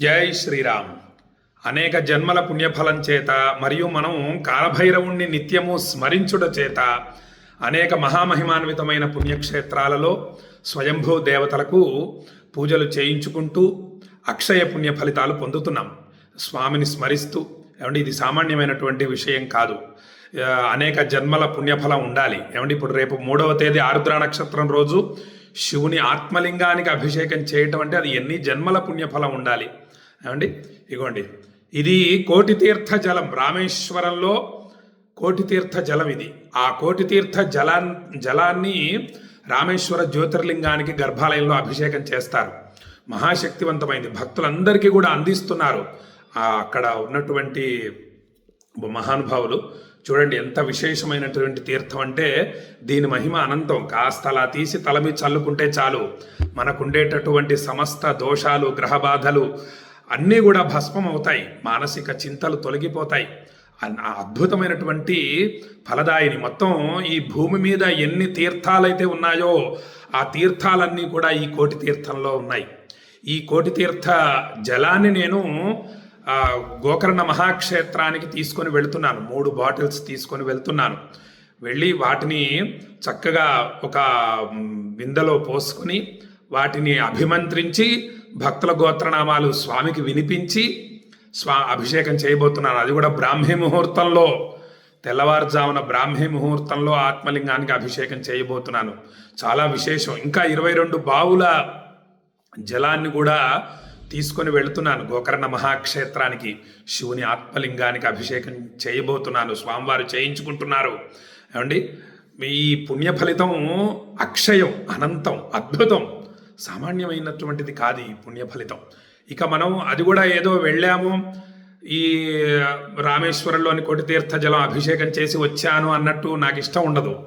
జై శ్రీరామ్. అనేక జన్మల పుణ్యఫలం చేత మరియు మనం కాలభైరవుణ్ణి నిత్యము స్మరించుట చేత అనేక మహామహిమాన్వితమైన పుణ్యక్షేత్రాలలో స్వయంభూ దేవతలకు పూజలు చేయించుకుంటూ అక్షయ పుణ్య ఫలితాలు పొందుతున్నాం. స్వామిని స్మరిస్తూ ఏమండి ఇది సామాన్యమైనటువంటి విషయం కాదు. అనేక జన్మల పుణ్యఫలం ఉండాలి. ఏమండి ఇప్పుడు రేపు మూడవ తేదీ ఆరుద్ర నక్షత్రం రోజు శివుని ఆత్మలింగానికి అభిషేకం చేయటం అంటే అది ఎన్ని జన్మల పుణ్యఫలం ఉండాలి? ఏమండి? ఇగోండి. ఇది కోటి తీర్థ జలం రామేశ్వరంలో కోటి తీర్థ జలం ఇది. ఆ కోటి తీర్థ జలా జలాన్ని రామేశ్వర జ్యోతిర్లింగానికి గర్భాలయంలో అభిషేకం చేస్తారు. మహాశక్తివంతమైంది. భక్తులందరికీ కూడా అందిస్తున్నారు. అక్కడ ఉన్నటువంటి మహానుభావులు. చూడండి ఎంత విశేషమైనటువంటి తీర్థం అంటే దీని మహిమ అనంతం. కాస్త అలా తీసి తల మీద చల్లుకుంటే చాలు. మనకుండేటటువంటి సమస్త దోషాలు గ్రహబాధలు అన్నీ కూడా భస్మం అవుతాయి. మానసిక చింతలు తొలగిపోతాయి. అద్భుతమైనటువంటి ఫలదాయిని మొత్తం ఈ భూమి మీద ఎన్ని తీర్థాలైతే ఉన్నాయో ఆ తీర్థాలన్నీ కూడా ఈ కోటి తీర్థంలో ఉన్నాయి. ఈ కోటి తీర్థ జలాన్ని నేను గోకర్ణ మహాక్షేత్రానికి తీసుకొని వెళుతున్నాను. మూడు బాటిల్స్ తీసుకొని వెళ్తున్నాను. వెళ్ళి వాటిని చక్కగా ఒక బిందెలో పోసుకొని వాటిని అభిమంత్రించి భక్తుల గోత్రనామాలు స్వామికి వినిపించి స్వా అభిషేకం చేయబోతున్నాను అది కూడా బ్రాహ్మీ ముహూర్తంలో. తెల్లవారుజామున బ్రాహ్మీ ముహూర్తంలో ఆత్మలింగానికి అభిషేకం చేయబోతున్నాను. చాలా విశేషం. ఇంకా ఇరవై రెండు బావుల జలాన్ని కూడా తీసుకొని వెళుతున్నాను. గోకర్ణ మహాక్షేత్రానికి శివుని ఆత్మలింగానికి అభిషేకం చేయబోతున్నాను. స్వామివారు చేయించుకుంటున్నారు. ఏమండి? ఈ పుణ్య ఫలితం అక్షయం అనంతం అద్భుతం. సామాన్యమైనటువంటిది కాదు ఈ పుణ్య ఫలితం ఇక మనం అది కూడా ఏదో వెళ్ళాము ఈ రామేశ్వరంలోని కొటి తీర్థ జలం అభిషేకం చేసి వచ్చాను అన్నట్టు నాకు ఇష్టం ఉండదు.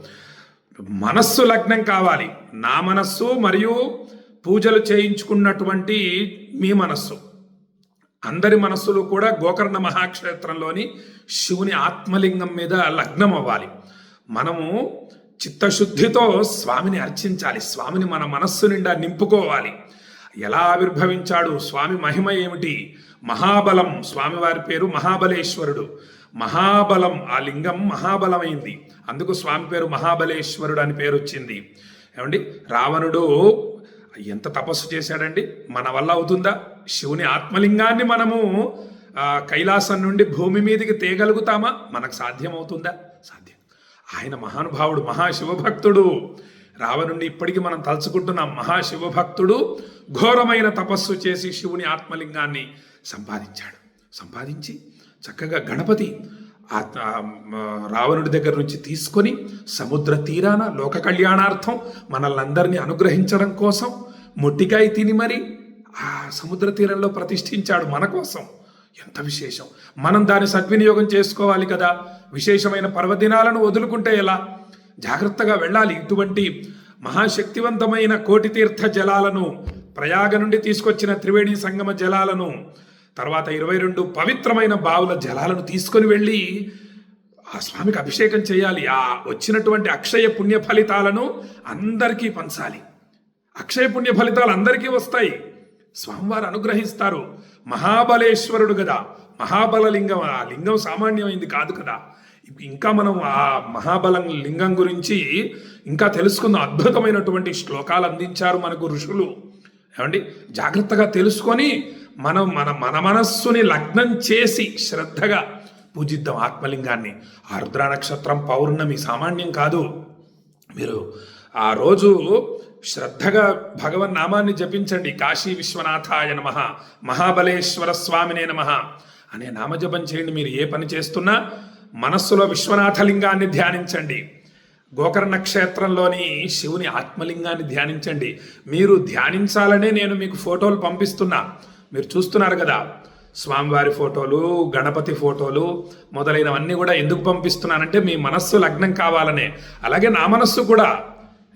మనస్సు లగ్నం కావాలి. నా మనస్సు మరియు పూజలు చేయించుకున్నటువంటి మీ మనస్సు. అందరి మనస్సులు కూడా గోకర్ణ మహాక్షేత్రంలోని శివుని ఆత్మలింగం మీద లగ్నం అవ్వాలి మనము చిత్తశుద్ధితో స్వామిని అర్చించాలి. స్వామిని మన మనస్సు నిండా నింపుకోవాలి. ఎలా ఆవిర్భవించాడు? స్వామి మహిమ ఏమిటి? మహాబలం. స్వామివారి పేరు మహాబలేశ్వరుడు. మహాబలం ఆ లింగం మహాబలమైంది. అందుకు స్వామి పేరు మహాబలేశ్వరుడు అని పేరు వచ్చింది ఏమండి? రావణుడు ఎంత తపస్సు చేశాడండి? మన వల్ల అవుతుందా? శివుని ఆత్మలింగాన్ని మనము కైలాసం నుండి భూమి మీదకి తేగలుగుతామా? మనకు సాధ్యమవుతుందా? ఆయన మహానుభావుడు మహాశివభక్తుడు. రావణుండి ఇప్పటికీ మనం తలుచుకుంటున్నాం. మహాశివభక్తుడు ఘోరమైన తపస్సు చేసి శివుని ఆత్మలింగాన్ని సంపాదించాడు. సంపాదించి చక్కగా గణపతి ఆ రావణుడి దగ్గర నుంచి తీసుకొని సముద్ర తీరాన లోక కళ్యాణార్థం మనల్ని అందరినీ అనుగ్రహించడం కోసం మొట్టికాయ తిని మరి ఆ సముద్ర తీరంలో ప్రతిష్ఠించాడు మన కోసం. ఎంత విశేషం? మనం దాన్ని సద్వినియోగం చేసుకోవాలి కదా. విశేషమైన పర్వదినాలను వదులుకుంటే ఎలా? జాగ్రత్తగా వెళ్ళాలి. ఇటువంటి మహాశక్తివంతమైన కోటి తీర్థ జలాలను ప్రయాగ నుండి తీసుకొచ్చిన త్రివేణి సంగమ జలాలను తర్వాత ఇరవై రెండు పవిత్రమైన బావుల జలాలను తీసుకొని వెళ్ళి ఆ స్వామికి అభిషేకం చేయాలి. ఆ వచ్చినటువంటి అక్షయ పుణ్య ఫలితాలను అందరికీ పంచాలి. అక్షయ పుణ్య ఫలితాలు అందరికీ వస్తాయి. స్వామివారు అనుగ్రహిస్తారు. మహాబలేశ్వరుడు కదా మహాబల లింగం ఆ లింగం సామాన్యమైంది కాదు కదా. ఇంకా మనం ఆ మహాబలం లింగం గురించి ఇంకా తెలుసుకున్న అద్భుతమైనటువంటి శ్లోకాలు అందించారు మనకు ఋషులు. ఏమండి? జాగ్రత్తగా తెలుసుకొని మనం మన మన మనస్సుని లగ్నం చేసి శ్రద్ధగా పూజిద్దాం ఆత్మలింగాన్ని. ఆ రుద్రా నక్షత్రం పౌర్ణమి సామాన్యం కాదు. మీరు ఆ రోజు శ్రద్ధగా భగవన్ నామాన్ని జపించండి. కాశీ విశ్వనాథాయ నమ. మహాబలేశ్వర స్వామినే నమ. అనే నామజపం చేయండి. మీరు ఏ పని చేస్తున్నా మనస్సులో విశ్వనాథలింగాన్ని ధ్యానించండి. గోకర్ణ క్షేత్రంలోని శివుని ఆత్మలింగాన్ని ధ్యానించండి. మీరు ధ్యానించాలనే నేను మీకు ఫోటోలు పంపిస్తున్నా. మీరు చూస్తున్నారు కదా స్వామివారి ఫోటోలు గణపతి ఫోటోలు మొదలైనవన్నీ కూడా ఎందుకు పంపిస్తున్నానంటే మీ మనస్సు లగ్నం కావాలనే. అలాగే నా మనస్సు కూడా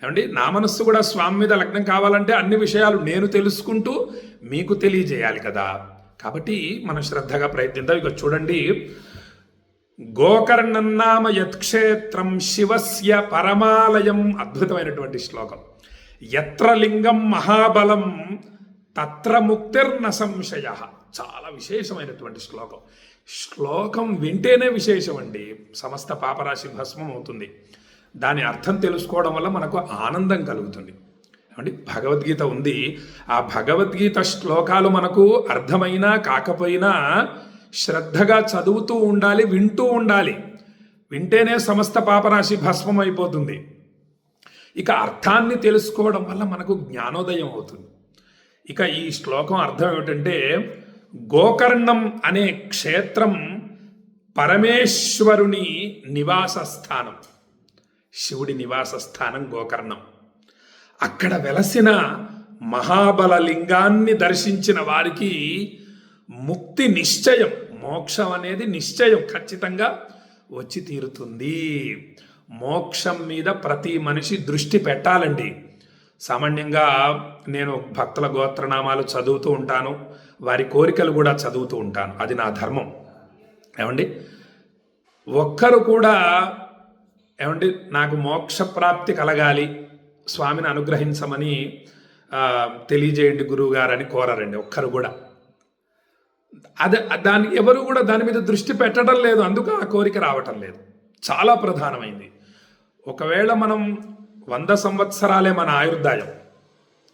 ఏమండి? నా మనస్సు కూడా స్వామి మీద లగ్నం కావాలంటే అన్ని విషయాలు నేను తెలుసుకుంటూ మీకు తెలియజేయాలి కదా. కాబట్టి మనం శ్రద్ధగా ప్రయత్నిద్దాం. ఇక చూడండి. గోకర్ణన్నామ యత్క్షేత్రం శివస్య పరమాలయం అద్భుతమైనటువంటి శ్లోకం. ఎత్ర లింగం మహాబలం తత్ర ముక్తిర్న సంశయ. చాలా విశేషమైనటువంటి శ్లోకం. శ్లోకం వింటేనే విశేషం అండి సమస్త పాపరాశి భస్మం అవుతుంది దాని అర్థం తెలుసుకోవడం వల్ల మనకు ఆనందం కలుగుతుంది. ఏమండి? భగవద్గీత ఉంది. ఆ భగవద్గీత శ్లోకాలు మనకు అర్థమైనా కాకపోయినా శ్రద్ధగా చదువుతూ ఉండాలి వింటూ ఉండాలి. వింటేనే సమస్త పాపరాశి భస్మం అయిపోతుంది. ఇక అర్థాన్ని తెలుసుకోవడం వల్ల మనకు జ్ఞానోదయం అవుతుంది. ఇక ఈ శ్లోకం అర్థం ఏమిటంటే గోకర్ణం అనే క్షేత్రం పరమేశ్వరుని నివాస స్థానం శివుడి నివాస స్థానం గోకర్ణం. అక్కడ వెలసిన మహాబల లింగాన్ని దర్శించిన వారికి ముక్తి నిశ్చయం మోక్షం అనేది నిశ్చయం ఖచ్చితంగా వచ్చి తీరుతుంది. మోక్షం మీద ప్రతి మనిషి దృష్టి పెట్టాలండి. సామాన్యంగా నేను భక్తుల గోత్రనామాలు చదువుతూ ఉంటాను వారి కోరికలు కూడా చదువుతూ ఉంటాను. అది నా ధర్మం. ఏమండి? ఒక్కరు కూడా ఏమండి నాకు మోక్ష ప్రాప్తి కలగాలి స్వామిని అనుగ్రహించమని తెలియజేయండి తెలియజేయండి గురువుగారని కోరారండి ఒక్కరు కూడా. అదే దాని ఎవరు కూడా దాని మీద దృష్టి పెట్టడం లేదు అందుకు ఆ కోరిక రావటం లేదు. చాలా ప్రధానమైంది. ఒకవేళ మనం వంద సంవత్సరాలే మన ఆయుర్దాయం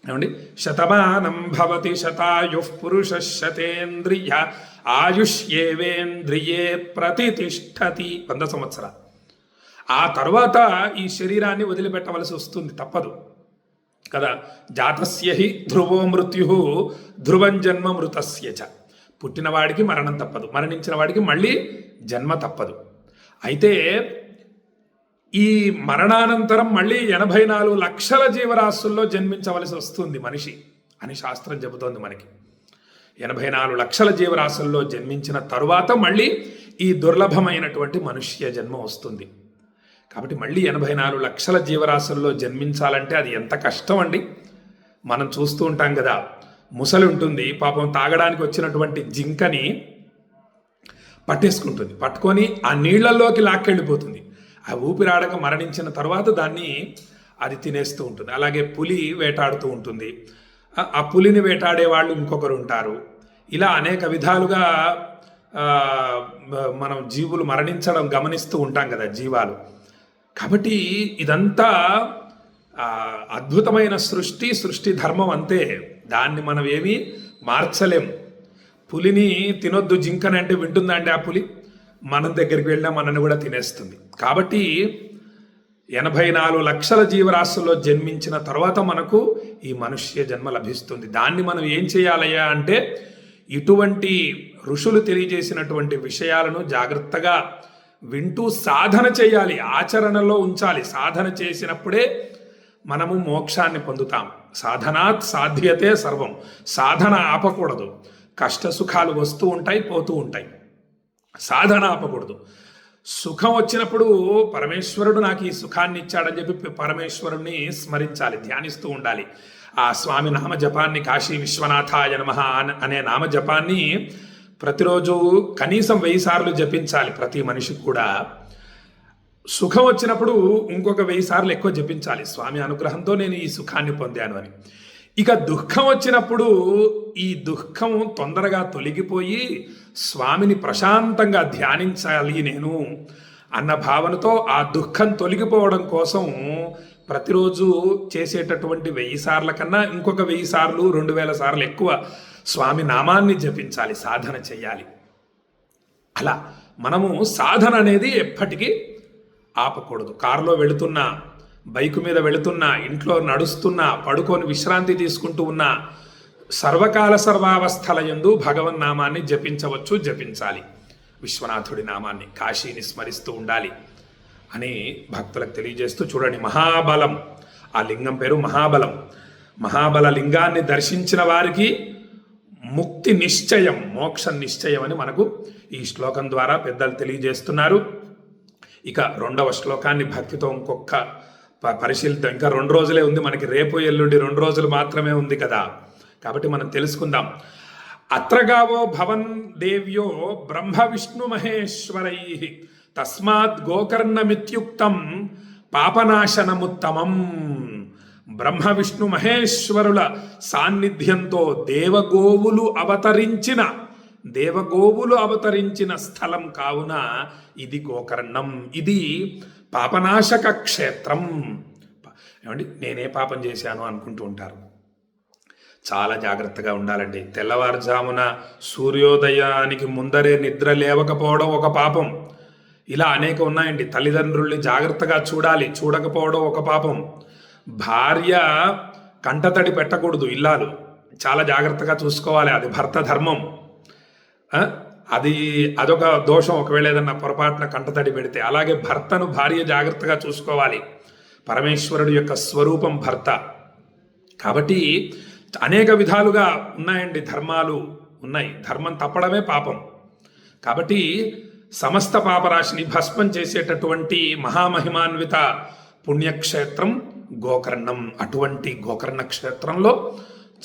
ఏమండి? శతమానం భవతి శతాయు పురుష శతేంద్రియ ఆయుష్యేవేంద్రియే ప్రతిష్టతి. వంద సంవత్సరాలు. ఆ తర్వాత ఈ శరీరాన్ని వదిలిపెట్టవలసి వస్తుంది తప్పదు. కదా? జాతస్య హి ధ్రువో మృత్యు ధ్రువం జన్మ మృతస్య చ. పుట్టినవాడికి మరణం తప్పదు మరణించిన వాడికి మళ్ళీ జన్మ తప్పదు. అయితే ఈ మరణానంతరం మళ్ళీ ఎనభై నాలుగు లక్షల జీవరాశుల్లో జన్మించవలసి వస్తుంది మనిషి అని శాస్త్రం చెబుతోంది మనకి. ఎనభై నాలుగు లక్షల జీవరాశుల్లో జన్మించిన తరువాత మళ్ళీ ఈ దుర్లభమైనటువంటి మనుష్య జన్మ వస్తుంది. కాబట్టి మళ్ళీ ఎనభై నాలుగు లక్షల జీవరాశుల్లో జన్మించాలంటే అది ఎంత కష్టం అండి మనం చూస్తూ ఉంటాం కదా ముసలి ఉంటుంది పాపం తాగడానికి వచ్చినటువంటి జింకని పట్టేసుకుంటుంది. పట్టుకొని ఆ నీళ్ళలోకి లాక్కెళ్ళిపోతుంది. ఆ ఊపిరాడక మరణించిన తర్వాత దాన్ని అది తినేస్తూ ఉంటుంది. అలాగే పులి వేటాడుతూ ఉంటుంది. ఆ- పులిని వేటాడే వాళ్ళు ఇంకొకరు ఉంటారు. ఇలా అనేక విధాలుగా మనం జీవులు మరణించడం గమనిస్తూ ఉంటాం కదా జీవాలు. కాబట్టి ఇదంతా అద్భుతమైన సృష్టి సృష్టి ధర్మం అంతే. దాన్ని మనం ఏమీ మార్చలేం. పులిని తినొద్దు జింకని అంటే వింటుందా అండి ఆ పులి? మన దగ్గరికి వెళ్ళినా మనని కూడా తినేస్తుంది. కాబట్టి ఎనభై నాలుగు లక్షల జీవరాశుల్లో జన్మించిన తర్వాత మనకు ఈ మనుష్య జన్మ లభిస్తుంది. దాన్ని మనం ఏం చేయాలయ్యా అంటే ఇటువంటి ఋషులు తెలియజేసినటువంటి విషయాలను జాగ్రత్తగా వింటూ సాధన చేయాలి ఆచరణలో ఉంచాలి. సాధన చేసినప్పుడే మనము మోక్షాన్ని పొందుతాం. సాధనాత్ సాధ్యతే సర్వం. సాధన ఆపకూడదు. కష్ట సుఖాలు వస్తూ ఉంటాయి పోతూ ఉంటాయి. సాధన ఆపకూడదు. సుఖం వచ్చినప్పుడు పరమేశ్వరుడు నాకు ఈ సుఖాన్ని ఇచ్చాడని చెప్పి పరమేశ్వరుణ్ణి స్మరించాలి ధ్యానిస్తూ ఉండాలి. ఆ స్వామి నామ జపాన్ని కాశీ విశ్వనాథాయ నమ అనే నామ జపాన్ని ప్రతిరోజు కనీసం వెయ్యి సార్లు జపించాలి ప్రతి మనిషికి కూడా. సుఖం వచ్చినప్పుడు ఇంకొక వెయ్యి సార్లు ఎక్కువ జపించాలి. స్వామి అనుగ్రహంతో నేను ఈ సుఖాన్ని పొందాను అని. ఇక దుఃఖం వచ్చినప్పుడు ఈ దుఃఖం తొందరగా తొలగిపోయి స్వామిని ప్రశాంతంగా ధ్యానించాలి నేను అన్న భావనతో ఆ దుఃఖం తొలగిపోవడం కోసం ప్రతిరోజు చేసేటటువంటి వెయ్యి సార్ల కన్నా ఇంకొక వెయ్యి సార్లు రెండు వేల సార్లు ఎక్కువ స్వామి నామాన్ని జపించాలి సాధన చేయాలి అలా మనము సాధన అనేది ఎప్పటికీ ఆపకూడదు. కారులో వెళుతున్నా బైకు మీద వెళుతున్నా ఇంట్లో నడుస్తున్నా పడుకొని విశ్రాంతి తీసుకుంటూ ఉన్నా సర్వకాల సర్వావస్థల యందు భగవన్నామాన్ని జపించవచ్చు జపించాలి. విశ్వనాథుడి నామాన్ని కాశీని స్మరిస్తూ ఉండాలి. అని భక్తులకు తెలియజేస్తూ చూడండి మహాబలం. ఆ లింగం పేరు మహాబలం. మహాబల లింగాన్ని దర్శించిన వారికి ముక్తి నిశ్చయం మోక్ష నిశ్చయం అని మనకు ఈ శ్లోకం ద్వారా పెద్దలు తెలియజేస్తున్నారు. ఇక రెండవ శ్లోకాన్ని భక్తితో ఇంకొక ప- ఇంకా రెండు రోజులే ఉంది మనకి. రేపు ఎల్లుండి రెండు రోజులు మాత్రమే ఉంది కదా. కాబట్టి మనం తెలుసుకుందాం. అత్రగావో భవన్ దేవ్యో బ్రహ్మ విష్ణు మహేశ్వరై తస్మాత్ గోకర్ణమిత్యుక్తం పాపనాశనముత్తమం. బ్రహ్మ విష్ణు మహేశ్వరుల సాన్నిధ్యంతో దేవగోవులు అవతరించిన దేవగోవులు అవతరించిన స్థలం కావున ఇది గోకర్ణం. ఇది పాపనాశక క్షేత్రం. ఏమండి? నేనే పాపం చేశాను అనుకుంటూ ఉంటారు. చాలా జాగ్రత్తగా ఉండాలండి. తెల్లవారుజామున సూర్యోదయానికి ముందరే నిద్ర లేవకపోవడం ఒక పాపం. ఇలా అనేక ఉన్నాయండి. తల్లిదండ్రుల్ని జాగ్రత్తగా చూడాలి. చూడకపోవడం ఒక పాపం. భార్య కంటతడి పెట్టకూడదు ఇల్లాలు. చాలా జాగ్రత్తగా చూసుకోవాలి. అది భర్త ధర్మం. అది అదొక దోషం. ఒకవేళ ఏదన్నా పొరపాటున కంటతడి పెడితే అలాగే భర్తను భార్య జాగ్రత్తగా చూసుకోవాలి. పరమేశ్వరుడు యొక్క స్వరూపం భర్త. కాబట్టి అనేక విధాలుగా ఉన్నాయండి ధర్మాలు. ఉన్నాయి. ధర్మం తప్పడమే పాపం. కాబట్టి సమస్త పాపరాశిని భస్మం చేసేటటువంటి మహామహిమాన్విత పుణ్యక్షేత్రం గోకర్ణం. అటువంటి గోకర్ణ క్షేత్రంలో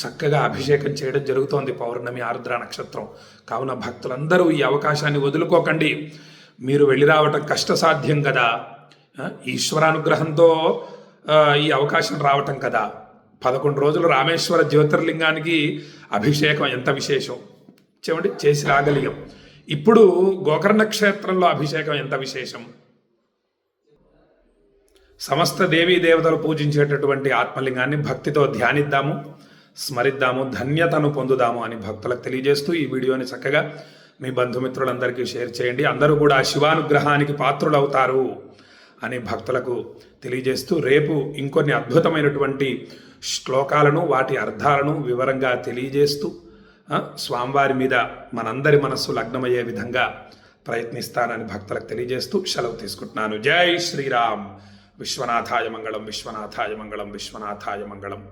చక్కగా అభిషేకం చేయడం జరుగుతోంది పౌర్ణమి ఆరుద్ర నక్షత్రం. కావున భక్తులందరూ ఈ అవకాశాన్ని వదులుకోకండి. మీరు వెళ్ళి రావటం కష్టసాధ్యం కదా. ఈశ్వరానుగ్రహంతో ఈ అవకాశం రావటం కదా. పదకొండు రోజులు రామేశ్వర జ్యోతిర్లింగానికి అభిషేకం ఎంత విశేషం? చూడండి చేసి రాగలిగాం. ఇప్పుడు గోకర్ణ క్షేత్రంలో అభిషేకం ఎంత విశేషం? సమస్త దేవీ దేవతలు పూజించేటటువంటి ఆత్మలింగాన్ని భక్తితో ధ్యానిద్దాము స్మరిద్దాము ధన్యతను పొందుదాము అని భక్తులకు తెలియజేస్తూ ఈ వీడియోని చక్కగా మీ బంధుమిత్రులందరికీ షేర్ చేయండి. అందరూ కూడా శివానుగ్రహానికి పాత్రులవుతారు అని భక్తులకు తెలియజేస్తూ రేపు ఇంకొన్ని అద్భుతమైనటువంటి శ్లోకాలను వాటి అర్థాలను వివరంగా తెలియజేస్తూ స్వామివారి మీద మనందరి మనస్సు లగ్నమయ్యే విధంగా ప్రయత్నిస్తానని భక్తులకు తెలియజేస్తూ సెలవు తీసుకుంటున్నాను. జై శ్రీరామ్. విశ్వనాథాయ మంగళం విశ్వనాథాయ మంగళం విశ్వనాథాయ మంగళం.